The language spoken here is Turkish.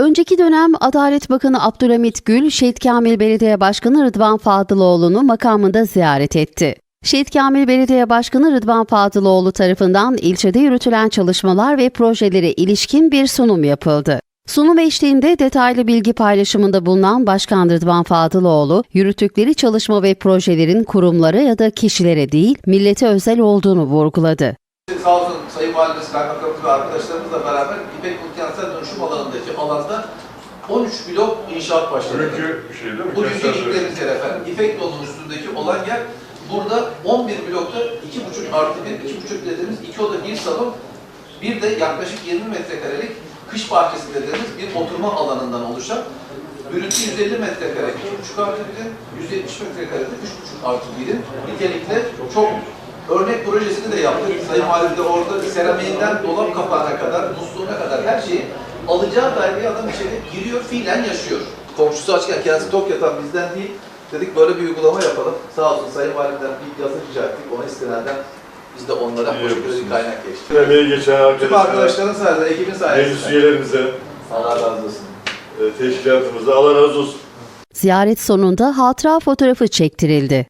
Önceki dönem Adalet Bakanı Abdülhamit Gül, Şehit Kamil Belediye Başkanı Rıdvan Fadıloğlu'nu makamında ziyaret etti. Şehit Kamil Belediye Başkanı Rıdvan Fadıloğlu tarafından ilçede yürütülen çalışmalar ve projelere ilişkin bir sunum yapıldı. Sunum eşliğinde detaylı bilgi paylaşımında bulunan Başkan Rıdvan Fadıloğlu, yürüttükleri çalışma ve projelerin kurumlara ya da kişilere değil, millete özel olduğunu vurguladı. Sağ olsun Sayın Valimiz, Kaymakamımız ve arkadaşlarımızla beraber İpek Multikentsel Dönüşüm alanındaki alanda 13 blok inşaat başladı. Bugünkü şey değil mi? Bugünkü Kentsel gittiğimiz yer efendim. İpek yolunun üstündeki olan yer burada 11 blokta 2,5 artı 1, 2,5 dediğimiz 2 oda 1 salon, bir de yaklaşık 20 metrekarelik kış bahçesi dediğimiz bir oturma alanından oluşan Bürüntü 150 metrekare 2,5 artı 1'in, 170 metrekare de 3,5 artı 1'in nitelikle çok örnek projesini de yaptık. Sayın Valim de orada seramiğinden dolap kapağına kadar, musluğuna kadar her şeyi alacağı daireye adam içeri giriyor, fiilen yaşıyor. Komşusu açken kendisi tok yatan bizden değil. Dedik böyle bir uygulama yapalım. Sağ olsun Sayın Valimden bir yazı rica ettik. Ona istinenden biz de onlara İyi bir yapmışsınız. kaynak geçtik. Emeği geçen Tüm arkadaşlara, arkadaşların sayesinde, ekibin meclis sayesinde. üyelerimize, Allah razı olsun. e, teşkilatımıza Allah razı olsun. Ziyaret sonunda hatıra fotoğrafı çektirildi.